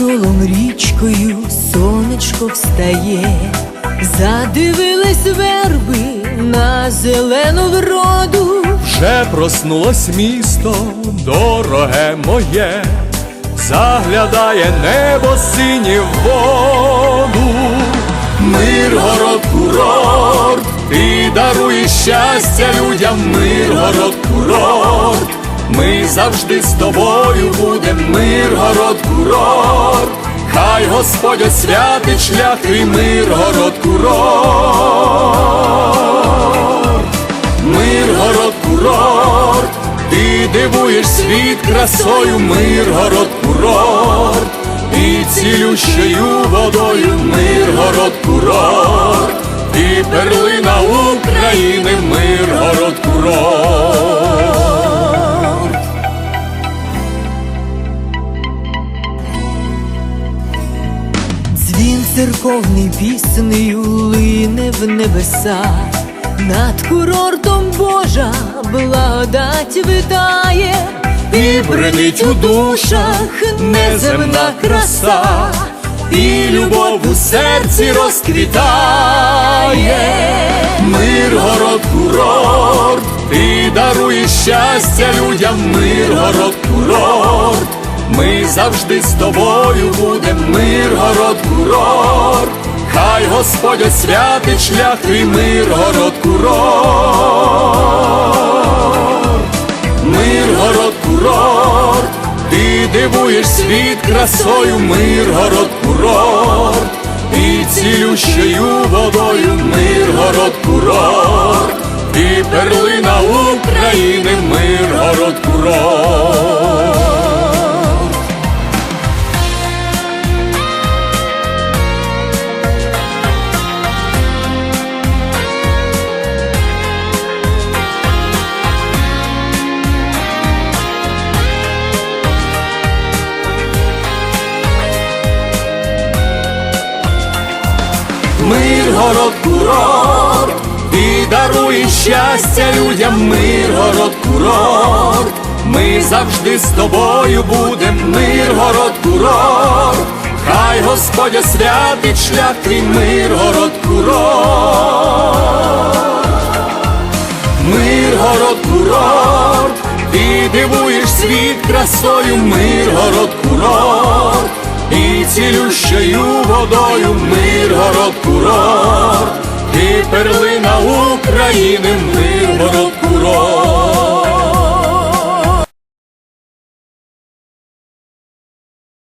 Милом річкою сонечко встає, задивились верби на зелену вроду. Вже проснулось місто, дороге моє, заглядає небо синє в воду. Миргород курорт, ти даруєш щастя людям, Миргород курорт. Ми завжди з тобою будем, Миргород курорт. Хай Господь освятить шлях і Миргород курорт. Миргород курорт, ти дивуєш світ красою, Миргород курорт, і цілющою водою, Миргород курорт, і перлина України, церковний піснею лине в небеса, над курортом Божа благодать витає, І бренить у душах неземна краса, і любов у серці розквітає. Миргород курорт, ти даруєш щастя людям, Миргород курорт. Ми завжди з тобою будем, Миргород курорт. Хай Господь освятить шлях і Миргород курорт. Миргород курорт, ти дивуєш світ красою, Миргород курорт, і цілющою водою, Миргород курорт, і перлина України, Миргород курорт. Миргород курорт, ти даруєш щастя людям, Миргород курорт. Ми завжди з тобою будем, Миргород курорт. Хай Господь освятить шлях твій. Миргород курорт. Миргород курорт, ти дивуєш світ красою, Миргород курорт, і цілющою водою, Миргород курорт, і перлина України, Миргород